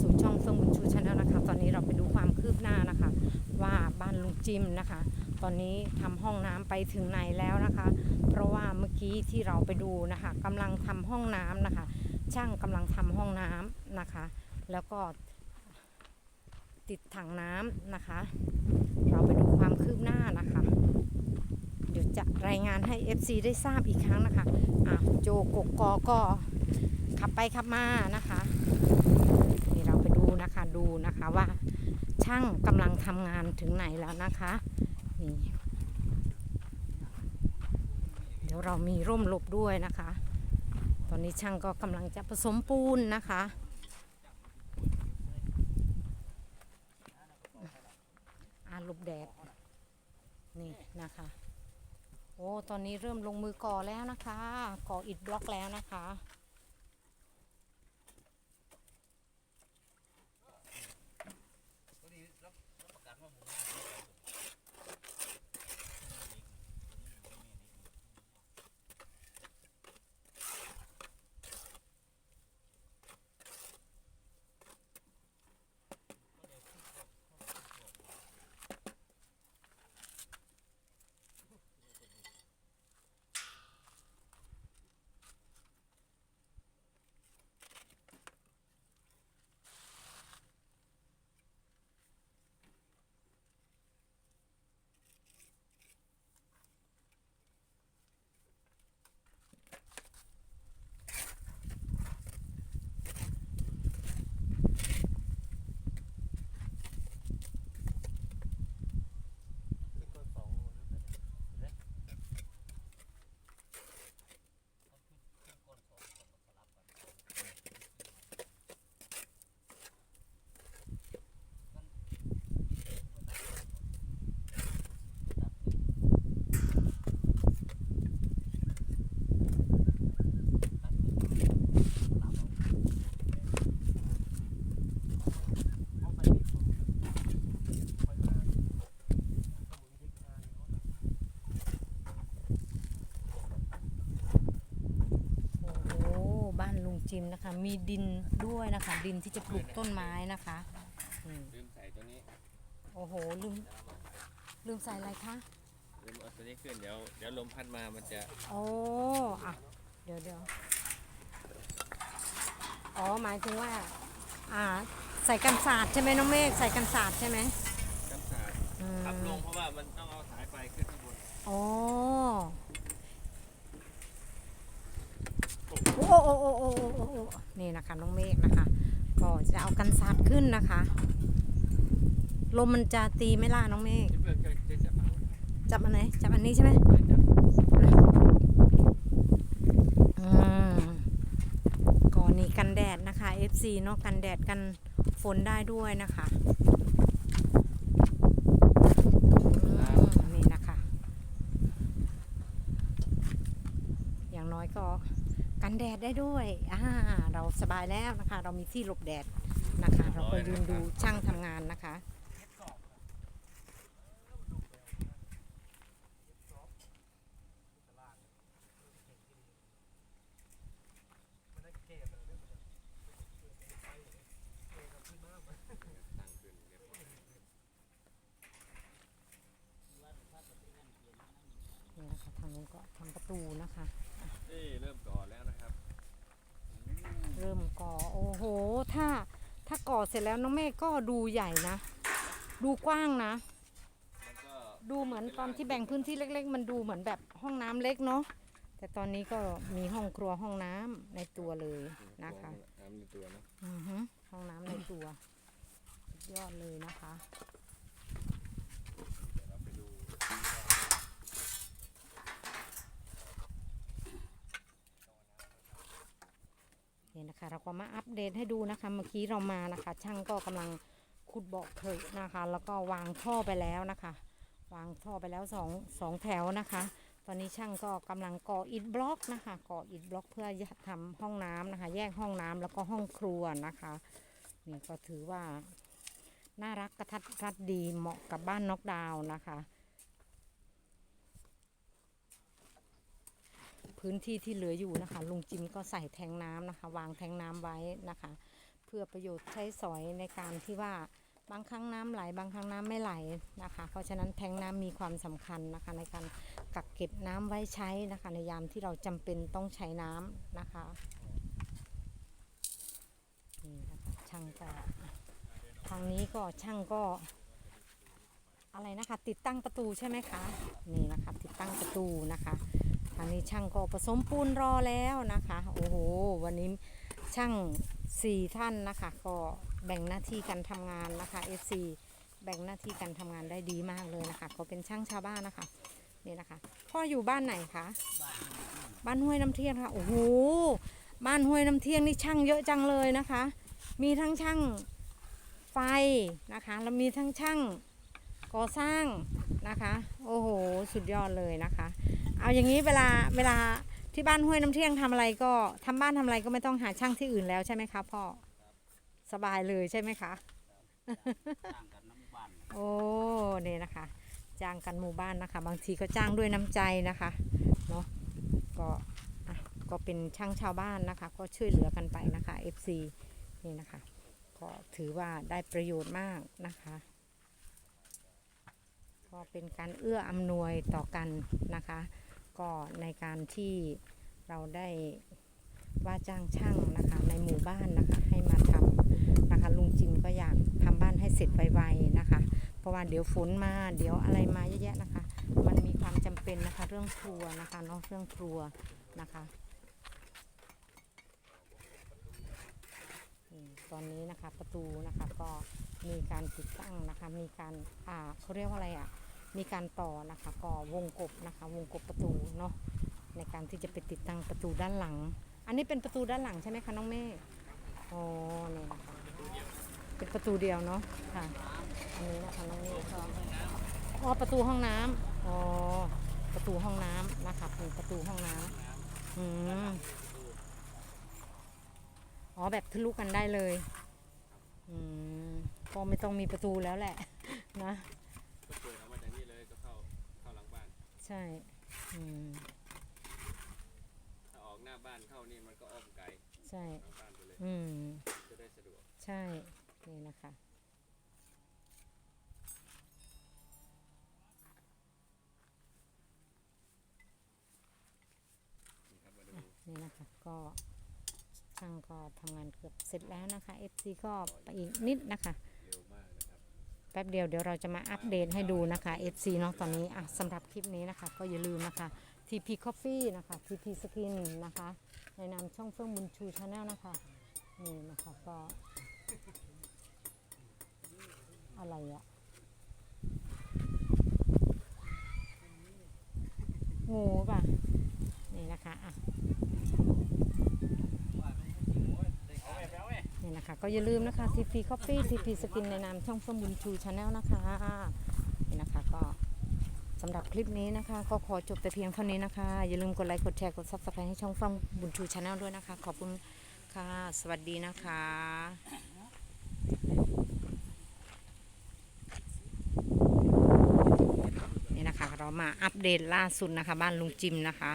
สู่ช่องเฟื่องบุญชูชาแนลนะคะ ตอนนี้เราไปดูความคืบหน้านะคะ ว่าบ้านลุงจิมนะคะ ตอนนี้ทำห้องน้ำไปถึงไหนแล้วนะคะ เพราะว่าเมื่อกี้ที่เราไปดูนะคะกำลังทำห้องน้ำนะคะ ช่างกำลังทำห้องน้ำนะคะ แล้วก็ติดถังน้ำนะคะ เราไปดูความคืบหน้านะคะ เดี๋ยวจะรายงานให้ FC ได้ทราบอีกครั้งนะคะอะโจกกกอก็ขับไปขับมานะคะ นี่เราไปดูนะคะดู นะคะว่าช่างกำลังทำงานถึงไหนแล้วนะคะนี่เดี๋ยวเรามีร่มหลบด้วยนะคะ ตอนนี้ช่างก็กำลังจะผสมปูนนะคะอาหลบแดดนี่นะคะโอ้ตอนนี้เริ่มลงมือก่อแล้วนะคะ ก่ออิฐบล็อกแล้วนะคะ โอ้โหบ้านลุง จิมนะคะ มีดินด้วยนะคะ ดินที่จะปลูกต้นไม้นะคะอืมลืมใส่ตัวนี้โอ้โหลืมลืมใส่อะไรคะลืมเอาตัวนี้ขึ้นเดี๋ยวเดี๋ยวลมพัดมามันจะโอ้อะเดี๋ยวเดี๋ยวอ๋อหมายถึงว่า อ่า ใส่กันศาสตร์ใช่ไหมน้องเมฆใส่กันศาสตร์ใช่ไหมกำสาดอืมพับลงเพราะว่ามันต้องเอาสายไฟขึ้นข้างบน โอ้โอ้โอ้โอ้โอ้โอ้โอนี่นะคะน้องเมฆนะคะ ก็จะเอากันศาสตร์ขึ้นนะคะ ลมมันจะตีไม่ล่ะน้องเมฆจับอันไหนจับอันนี้ใช่ไหมจับอืมก่อนนี้กันแดดนะคะ FC เนาะกันแดดกันฝนได้ด้วยนะคะอืมนี่นะคะ อย่างน้อยก็ กันแดดได้ด้วยอ่าเราสบายแล้วนะคะ เรามีที่หลบแดดนะคะ เราก็ยืนดูช่างทำงานนะคะตั้งขึ้นเรียบร้อยนี่นะคะทางนู้นก็ทำประตูนะคะนี่เริ่มก่อแล้วนะครับ เริ่มก่อโอ้โห ถ้าถ้าก่อเสร็จแล้วน้องเมฆก็ดูใหญ่นะ ดูกว้างนะ มันก็ดูเหมือนตอนที่แบ่งพื้นที่เล็ก ๆ มันดูเหมือนแบบห้องน้ำเล็กเนาะแต่ตอนนี้ก็มีห้องครัวห้องน้ำในตัวเลยนะคะ น้ำในตัวนะอือฮึห้องน้ำในตัวสุดยอดเลยนะคะ เดี๋ยวเราไปดู นี่นะคะ เราก็มาอัปเดตให้ดูนะคะ เมื่อกี้เรามานะคะ ช่างก็กำลังขุดเบาะเคยนะคะ แล้วก็วางท่อไปแล้วนะคะ วางท่อไปแล้วสองสองแถวนะคะ ตอนนี้ช่างก็กำลังก่ออิฐบล็อกนะคะก่ออิฐบล็อกเพื่อจะทำห้องน้ำนะคะ แยกห้องน้ำแล้วก็ห้องครัวนะคะนี่ก็ถือว่าน่ารักกระทัดรัดดีเหมาะกับบ้านนอกดาวน์นะคะ พื้นที่ที่เหลืออยู่นะคะ ลุงจิมก็ใส่แทงน้ำนะคะ วางแทงน้ำไว้นะคะ เพื่อประโยชน์ใช้สอยในการที่ว่าบางครั้งน้ำไหลบางครั้งน้ำไม่ไหลนะคะ เพราะฉะนั้นแทงน้ำมีความสำคัญนะคะ ในการกักเก็บน้ำไว้ใช้นะคะ ในยามที่เราจำเป็นต้องใช้น้ำนะคะนี่นะคะช่างก็ทางนี้ก็ช่างก็อะไรนะคะ ติดตั้งประตูใช่ไหมคะนี่นะคะ ติดตั้งประตูนะคะางนี้ช่างก็ผสมปูนรอแล้วนะคะ โอ้โห วันนี้ช่างสี่ท่านนะคะ ก็แบ่งหน้าที่กันทำงานนะคะ FC แบ่งหน้าที่กันทำงานได้ดีมากเลยนะคะ ก็เป็นช่างชาวบ้านนะคะนี่นะคะ พ่ออยู่บ้านไหนคะ บ้านห้วยน้ำเที่ยงค่ะ โอ้โห บ้านห้วยน้ำเที่ยงนี่ช่างเยอะจังเลยนะคะ มีทั้งช่างไฟนะคะ แล้วมีทั้งช่างก่อสร้างนะคะ โอ้โห สุดยอดเลยนะคะ เอาอย่างนี้เวลาเวลาที่บ้านห้วยน้ำเที่ยงทำอะไรก็ทำบ้านทำอะไรก็ไม่ต้องหาช่างที่อื่นแล้วใช่ไหมคะพ่อสบายเลยใช่ไหมคะต่างกันน้ำบ้านโอ้เนี่ยนะคะ จ้างกันหมู่บ้านนะคะ บางทีก็จ้างด้วยน้ำใจนะคะเนาะก็อะก็เป็นช่างชาวบ้านนะคะ ก็ช่วยเหลือกันไปนะคะ FC นี่นะคะ ก็ถือว่าได้ประโยชน์มากนะคะก็เป็นการเอื้ออำนวยต่อกันนะคะ ก็ในการที่เราได้ว่าจ้างช่างนะคะ ในหมู่บ้านนะคะให้มาทำนะคะ ลุงจิมก็อยากทำบ้านให้เสร็จไวๆนะคะ เพราะว่าเดี๋ยวฝนมาเดี๋ยวอะไรมาเยอะแยะนะคะ มันมีความจำเป็นนะคะเรื่องครัวนะคะเนาะเรื่องครัวนะคะตอนนี้นะคะประตูนะคะก็มีการติดตั้งนะคะมีการอ่าเขาเรียกว่าอะไรอะ มีการต่อนะคะก่อวงกบนะคะวงกบประตูเนาะในการที่จะไปติดตั้งประตูด้านหลัง อันนี้เป็นประตูด้านหลังใช่ไหมคะน้องเมฆอ๋อนี่นะคะเป็นประตูเดียวเนาะค่ะอันนี้นะคะน้องเมฆก็อ๋อประตูห้องน้ำอ๋อประตูห้องน้ำนะคะเป็นประตูห้องน้ำอืมอ๋อแบบทะลุกันได้เลยอืมก็ไม่ต้องมีประตูแล้วแหละนะ ใช่อืมถ้าออกหน้าบ้านเข้านี่มันก็อ้อมไกลใช่หลังบ้านไปเลย อืม จะได้สะดวกใช่ นี่นะคะ นี่ครับมาดูนี่นะคะก็ช่างก็ทำงานเกือบเสร็จแล้วนะคะ FC ก็ไปอีกนิดนะคะ แป๊บเดียวเดี๋ยวเราจะมาอัปเดตให้ดูนะคะ FC เนาะตอนนี้อะสำหรับคลิปนี้นะคะ ก็อย่าลืมนะคะ TP Coffee นะคะ TP Skin นะคะในนามช่องเฟื่องบุญชูชาแนลนะคะนี่นะคะก็ อะไรอะงูป่ะ นี่นะคะอะ นี่นะคะ ก็อย่าลืมนะคะ TP Coffee TP Skin ในนามช่องเฟื่องบุญชูชาแนลนะคะนี่นะคะก็สำหรับคลิปนี้นะคะ ก็ขอจบแต่เพียงเท่านี้นะคะ อย่าลืมกดไลค์กดแชร์กด Subscribe ให้ช่องฟื่องบุญชูชาแนลด้วยนะคะ ขอบคุณค่ะ สวัสดีนะคะนี่นะคะเรามาอัปเดตล่าสุดนะคะ บ้านลุงจิมนะคะ